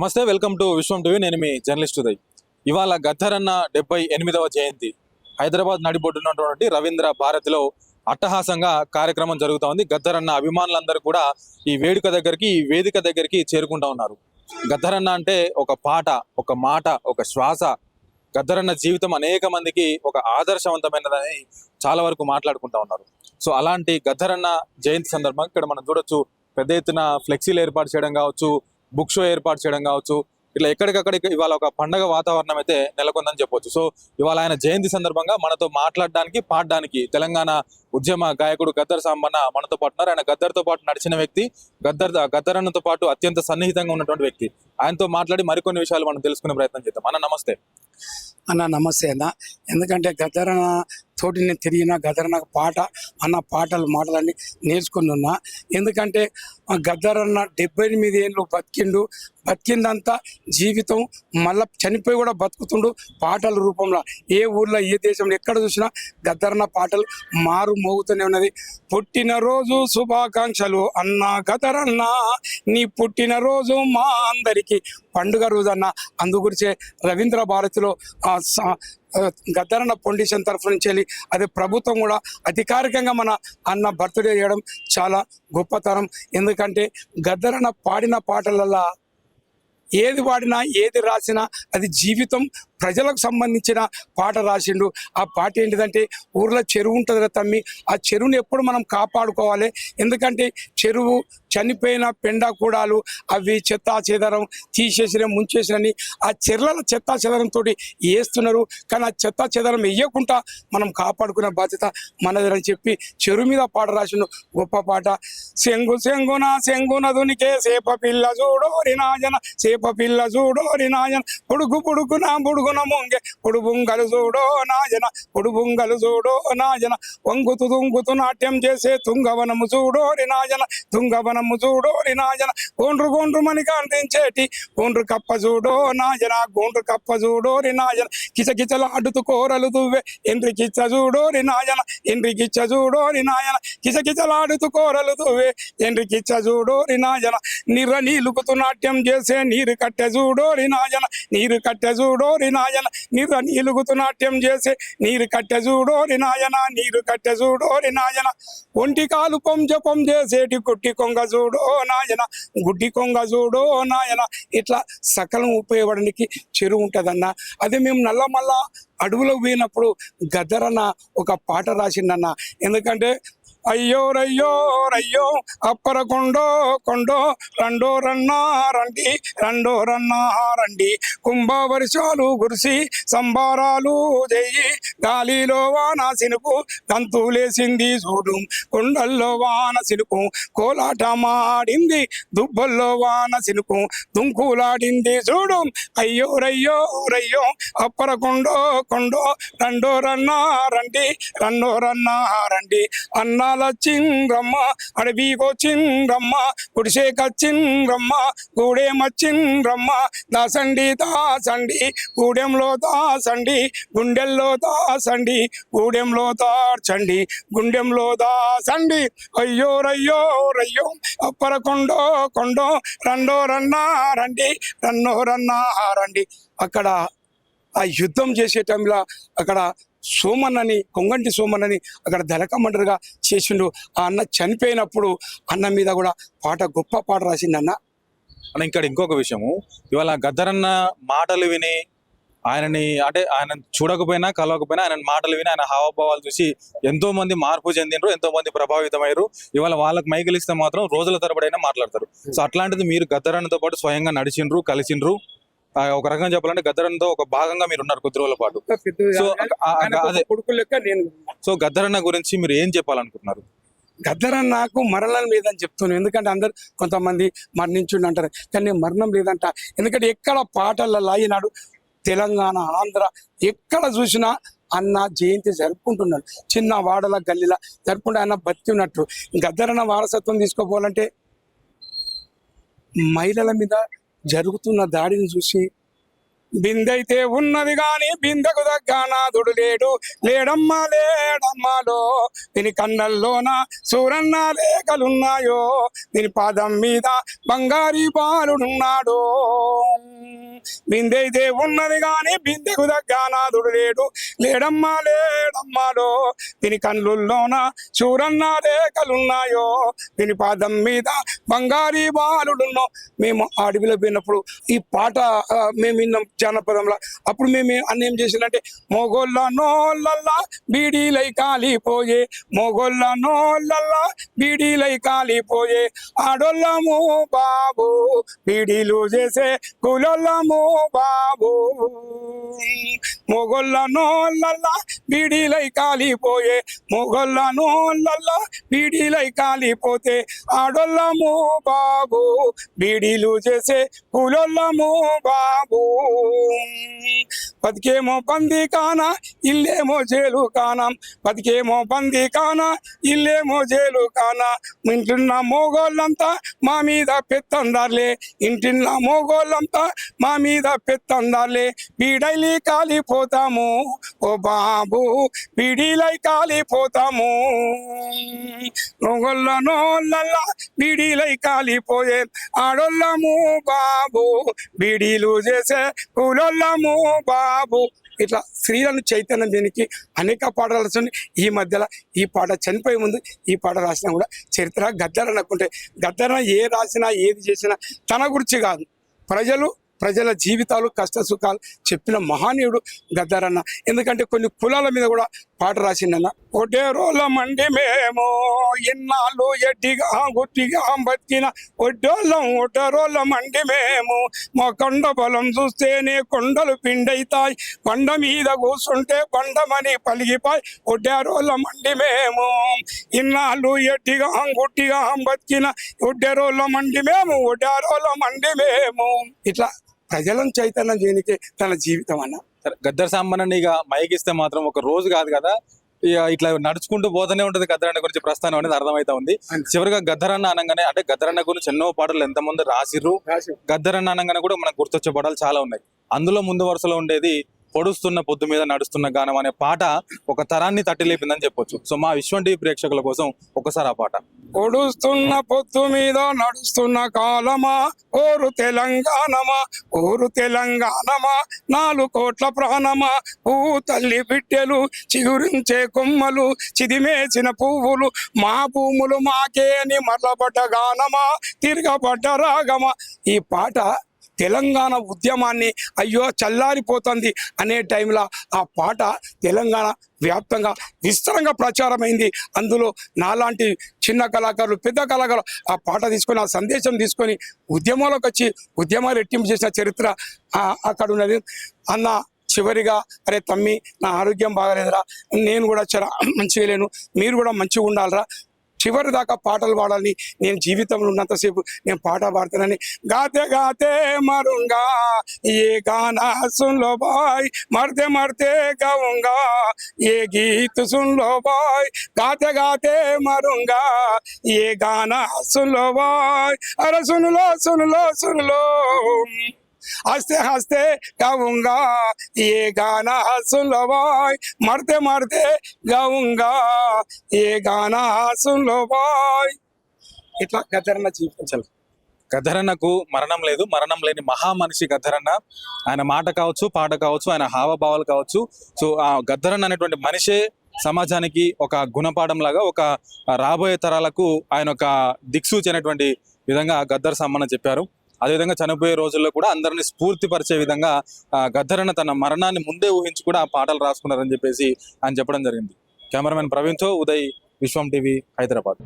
నమస్తే welcome to Vishwam TV. నేను మీ journalist Uday. ఇవాళ గద్దరన్న డెబ్బై ఎనిమిదవ జయంతి. హైదరాబాద్ నడిబొడ్డున్నటువంటి రవీంద్ర భారతిలో అట్టహాసంగా కార్యక్రమం జరుగుతూ ఉంది గద్దరన్న అభిమానులందరూ కూడా ఈ వేడుక దగ్గరికి ఈ వేదిక దగ్గరికి చేరుకుంటా ఉన్నారు. గద్దరన్న అంటే ఒక పాట ఒక మాట ఒక శ్వాస. గద్దరన్న జీవితం అనేక మందికి ఒక ఆదర్శవంతమైనదని చాలా వరకు మాట్లాడుకుంటా ఉన్నారు. సో అలాంటి గద్దరన్న జయంతి సందర్భంగా ఇక్కడ మనం చూడొచ్చు. పెద్ద ఎత్తున ఫ్లెక్సీలు ఏర్పాటు చేయడం కావచ్చు బుక్ షో ఏర్పాటు చేయడం కావచ్చు ఇట్లా ఎక్కడికక్కడ ఇవాళ ఒక పండగ వాతావరణం అయితే నెలకొందని చెప్పొచ్చు. సో ఇవాళ ఆయన జయంతి సందర్భంగా మనతో మాట్లాడడానికి పాడడానికి తెలంగాణ ఉద్యమ గాయకుడు గద్దర్ సాంబన్న మనతో పాటు ఉన్నారు. ఆయన గద్దర్తో పాటు నడిచిన వ్యక్తి గద్దర్ గద్దరన్నతో పాటు అత్యంత సన్నిహితంగా ఉన్నటువంటి వ్యక్తి. ఆయనతో మాట్లాడి మరికొన్ని విషయాలు మనం తెలుసుకునే ప్రయత్నం చేద్దాం. అన్న నమస్తే. అన్న నమస్తే అన్న. ఎందుకంటే గదరన తోటి నేను తిరిగిన గదరన పాట అన్న పాటలు మాటలన్నీ నేర్చుకుని ఉన్నా ఎందుకంటే ఆ గద్దరన్న డెబ్బై ఎనిమిది ఏళ్ళు బతికిండు. బతికిందంతా జీవితం. మళ్ళా చనిపోయి కూడా బతుకుతుండు పాటల రూపంలో. ఏ ఊర్లో ఏ దేశంలో ఎక్కడ చూసినా గద్దరన్న పాటలు మారు మోగుతూనే ఉన్నది. పుట్టినరోజు శుభాకాంక్షలు అన్న గదరన్న నీ పుట్టినరోజు మా అందరికీ. పండుగ రోజు అన్న. అందు రవీంద్ర భారతిలో ఆ స- గద్దరన్న ఫౌండేషన్ తరఫు నుంచి వెళ్ళి అదే ప్రభుత్వం కూడా అధికారికంగా మన అన్న బర్త్డే చేయడం చాలా గొప్పతనం. ఎందుకంటే గద్దరన్న పాడిన పాటలల్లా ఏది పాడినా ఏది రాసినా అది జీవితం ప్రజలకు సంబంధించిన పాట రాసిండు. ఆ పాట ఏంటిదంటే ఊర్లో చెరువు ఉంటుంది కదా తమ్మి ఆ చెరువుని ఎప్పుడు మనం కాపాడుకోవాలి. ఎందుకంటే చెరువు చనిపోయిన పెండ కూడాలు అవి చెత్తా చెదరం తీసేసిన ముంచేసినని ఆ చెర్ల చెత్తా చెదరంతో వేస్తున్నారు కానీ ఆ చెత్తా చెదరం వేయకుండా మనం కాపాడుకునే బాధ్యత మనదని చెప్పి చెరువు మీద పాట రాసిండు గొప్ప పాట. శంగు శంగున శంగున దునికే సేప పిల్ల చూడో నాయన సేప పిల్ల చూడో రినాజన పొడుగు పొడుగు నా పొడుగు ముంగె పొడుబుంగలు చూడో నాయన పొడుబుంగలు చూడో నాజన వంగుతు తుంగుతు నాట్యం చేసే తుంగవనము చూడో నాయన తుంగవనము చూడో రినాజన గోండ్రు గోండ్రు మని కాంతించేటి గోండ్రు కప్ప చూడో నాయన గోండ్రు కప్ప చూడో నాయన. కిచకిచలాడుతూ కోరలు దువ్వే ఎండ్రి కిచ్చ చూడో రినాజన ఎండ్రి కిచ్చ చూడో నాయన. కిచకిచలాడుతూ కోరలు దువ్వే ఎండ్రి కిచ్చ చూడోరి నాయన. నిర్ర నీలుకుతూ నాట్యం చేసే నీరు కట్టె చూడో రినాజన నీరు కట్టె చూడో నాయన నీరు నీలుగుతూ నాట్యం చేసే నీరు కట్టె చూడో రినాయన నీరు కట్టె చూడో రినాయన ఒంటి కాలు పొంజ చేసేటి గుట్టి కొంగ చూడో నాయన గుడ్డి కొంగ చూడో నాయన. ఇట్లా సకలం ఉపయోగపడడానికి చెరువు ఉంటుందన్న. అదే మేము నల్ల మల్ల అడవులో పోయినప్పుడు గద్దరన్న ఒక పాట రాసిందన్న ఎందుకంటే అయ్యో రయ్యో రయ్యో అప్పర కొండో కొండో రెండో రన్నా రండి రెండో రన్నా రండి. కుంభ వర్షాలు కురిసి సంబారాలు చేయి గాలిలో వాన సినుకు దంతులేసింది చూడు కొండల్లో వాన సినుకు కోలాటమాడింది దుబ్బల్లో వాన సినుకు దుంకులాడింది చూడు అయ్యో రయ్యో రయ్యో అప్పర కొండో కొండో రెండో రన్నా రండి రెండో రన్నా రండి. అన్నా చింగ్రమ్మ అడవికో చింగ్రమ్మ గుడిసేక చింగ్రమ్మ గూడెమ చింగ్రమ్మ దాసండి దాసండి గూడెంలో దాసండి గుండెల్లో దాసండి గూడెంలో దార్చండి గుండెంలో దాసండి. అయ్యో రయ్యో రయ్యో అప్పర కొండో కొండో రెండో రన్నా రండి రన్నో రన్నా రండి. అక్కడ ఆ యుద్ధం చేసే టైంలో అక్కడ సోమన్నని కొంగంటి సోమన్నని అక్కడ దళకమండరుగా చేసిండు. ఆ అన్న చనిపోయినప్పుడు అన్న మీద కూడా పాట గొప్ప పాట రాసిండు అన్న. అన్న ఇక్కడ ఇంకొక విషయము. ఇవాళ గద్దరన్న మాటలు విని ఆయనని అంటే ఆయన చూడకపోయినా కలవకపోయినా ఆయన మాటలు విని ఆయన హావభావాలు చూసి ఎంతో మంది మార్పు చెందినరు ఎంతో మంది ప్రభావితమయ్యారు. ఇవాళ వాళ్ళకి మైకిలిస్తే మాత్రం రోజుల తరబడైనా మాట్లాడతారు. సో అట్లాంటిది మీరు గద్దరన్నతో పాటు స్వయంగా నడిచిండ్రు కలిసిండ్రు. ఒక రకంగా చెప్పాలంటే గద్దరన్నతో ఒక భాగంగా మీరు ఉన్నారు కొద్ది రోజుల పాటు. సో అదే. కొడుకు లెక్క నేను సో గద్దరన్న గురించి మీరు ఏం చెప్పాలనుకుంటున్నారు? గద్దరం నాకు మరణం లేదని చెప్తున్నాను. ఎందుకంటే అందరు కొంతమంది మరణించుండి అంటారు. కానీ నేను మరణం లేదంట. ఎందుకంటే ఎక్కడ పాటలలో ఈనాడు తెలంగాణ ఆంధ్ర ఎక్కడ చూసినా అన్న జయంతి జరుపుకుంటున్నాడు. చిన్న వాడల గల్లీల జరుపుకుంటే అన్న బతి ఉన్నట్టు. గద్దరన్న వారసత్వం తీసుకోపోవాలంటే మహిళల మీద జరుగుతున్న దాడిని చూసి బిందైతే ఉన్నది గాని బిందెకు దగ్గ నాదుడు లేడు. లేడమ్మా లేడమ్మాలో దీని కన్నల్లోన సూరన్న లేఖలున్నాయో దీని పాదం మీద బంగారీ బాలుడున్నాడు. బిందైతే ఉన్నది గాని బిందెకు దగ్గ నాదుడు లేడు. లేడమ్మా లేడమ్మాలో దీని కన్నుల్లోన సూరన్న రేఖలున్నాయో. దీని పాదం మీద బంగారీ బాలుడున్నో. మేము అడవిలో పోయినప్పుడు ఈ పాట మేము విన్నాం జానపదంలో. అప్పుడు మేము అన్న ఏం చేసిందంటే మొగోళ్ళ నోళ్ళల్లా బీడీలై కాలిపోయే. మొగోళ్ళ నోళ్ళల్లా బీడీలై కాలిపోయే. ఆడోళ్ళము బాబు బీడీలు చేసే కులొల్లము బాబు మొగొల్ల నోళ్ళల్లా బీడీలై కాలిపోయే మొగొల్ల నోళ్ళల్లా బీడీలై కాలిపోతే ఆడోళ్ళము బాబు బీడీలు చేసే కులొల్లము బాబు. బతికేమో పంది కానా ఇల్లేమో జైలు కానా బతికేమో పంది కానా ఇల్లేమో జైలు కానా ఇంటిన్న మోగోళ్ళంతా మా మీద పెత్తందార్లే. ఇంటిన్న మోగోళ్ళంతా మా మీద పెత్తందార్లే. బీడైలి కాలిపోతాము ఓ బాబు బీడీలై కాలిపోతాము. నొగొల్ల నోళ్ళల్లా బీడీలై కాలిపోయే ఆడోళ్ళము బాబు బిడీలు చేసే కూలొల్లము బాబు. ఇట్లా స్త్రీలను చైతన్యం దీనికి అనేక పాటలు రాసింది. ఈ మధ్యలో ఈ పాట చనిపోయే ముందు ఈ పాట రాసినా కూడా చరిత్ర గద్దరనుకుంటే గద్దరన ఏ రాసినా ఏది చేసినా తన గురించి కాదు. ప్రజలు ప్రజల జీవితాలు కష్ట సుఖాలు చెప్పిన మహానీయుడు గద్దరన్న. ఎందుకంటే కొన్ని కులాల మీద కూడా పాట రాసిండన్న. ఒడే రోల మండి మేము ఇన్నాళ్ళు ఎడ్డిగా గుట్టిగా బతికిన ఒడ్డోళ్ళం ఒడ్డరోళ్ళ మండి మేము. మా కొండ బలం చూస్తేనే కొండలు పిండైతాయి కొండ మీద కూర్చుంటే కొండమని పలిగిపోయి. ఒడ్డారోళ్ళ మండి మేము ఇన్నాళ్ళు ఎడ్డిగా గుట్టిగా బతికిన ఒడ్డెరోళ్ళ మండి మేము ఒడ్డారోళ్ళ మండి మేము. ఇట్లా ప్రజలను చైతన్యం చేయనికే తన జీవితం అన్న. గద్దర్ సాంబన్నని ఇక మైకిస్తే మాత్రం ఒక రోజు కాదు కదా ఇట్లా నడుచుకుంటూ పోతూనే ఉంటది గద్దరన్న గురించి ప్రస్థానం అనేది అర్థమైతా ఉంది. చివరిగా గద్దరన్న అనగానే అంటే గద్దరన్న గురించి ఎన్నో పాటలు ఎంతమంది రాసిర్రు. గద్దరన్న అనగానే కూడా మనకు గుర్తొచ్చే పాటలు చాలా ఉన్నాయి. అందులో ముందు వరుసలో ఉండేది పొడుస్తున్న పొద్దు మీద నడుస్తున్న గానం అనే పాట ఒక తరాన్ని తట్టి లేపిందని చెప్పొచ్చు. సో మా విశ్వం టీవీ ప్రేక్షకుల కోసం ఒకసారి ఆ పాట. పొడుస్తున్న పొత్తు మీద నడుస్తున్న కాలమా? ఓరు తెలంగాణమా? ఓరు తెలంగాణమా? నాలుగు కోట్ల ప్రాణమా? పువ్వు తల్లి బిడ్డలు చిగురించే కొమ్మలు చిదిమేసిన పువ్వులు మా భూములు మాకే అని మరలబడ్డ గానమా? తిరగబడ్డ రాగమా? ఈ పాట తెలంగాణ ఉద్యమాన్ని అయ్యో చల్లారిపోతుంది అనే టైంలో ఆ పాట తెలంగాణ వ్యాప్తంగా విస్తరంగా ప్రచారమైంది. అందులో నాలాంటి చిన్న కళాకారులు పెద్ద కళాకారులు ఆ పాట తీసుకొని ఆ సందేశం తీసుకొని ఉద్యమంలోకి వచ్చి ఉద్యమాలు రెట్టింపు చేసిన చరిత్ర అక్కడ ఉన్నది అన్న చివరిగా అరే తమ్మి నా ఆరోగ్యం బాగాలేదురా నేను కూడా చాలా మంచిగా లేను మీరు కూడా మంచిగా ఉండాలిరా చివరి దాకా పాటలు పాడాలని నేను జీవితంలో ఉన్నంతసేపు నేను పాట పాడతానని గాతే గాతే మరుంగా ఏ గానా సున్లో బాయ్ మర్తే మర్తే గవుంగా ఏ గీత్ సున్లో బాయ్ గాతే గాతే మరుంగా ఏ గానా సున్లో బాయ్. అరే సున్లో సున్లో సున్లో. हंसते हंसते गाऊंगा ये गाना सुन लो बाय मरते मरते गाऊंगा ये गाना सुन लो బాయ్ ఇట్లా గద్దరన్న జీవితం చల్ గద్దరన్నకు మరణం లేదు మరణం లేని మహా మనిషి గద్దరన్న ఆయన మాట కావచ్చు పాట కావచ్చు ఆయన హావభావాలు కావచ్చు సో ఆ గద్దరన్న అనేటువంటి మనిషే సమాజానికి ఒక గుణపాఠం లాగా ఒక రాబోయే తరాలకు ఆయన ఒక దిక్సూచి అనేటువంటి విధంగా గద్దర్ సమ్మన్న చెప్పారు అదేవిధంగా చనిపోయే రోజుల్లో కూడా అందరిని స్ఫూర్తిపరిచే విధంగా గద్దరన్న తన మరణాన్ని ముందే ఊహించి కూడా ఆ పాటలు రాసుకున్నారని చెప్పేసి ఆయన చెప్పడం జరిగింది. కెమెరామెన్ ప్రవీణ్తో ఉదయ్ విశ్వం టీవీ హైదరాబాద్.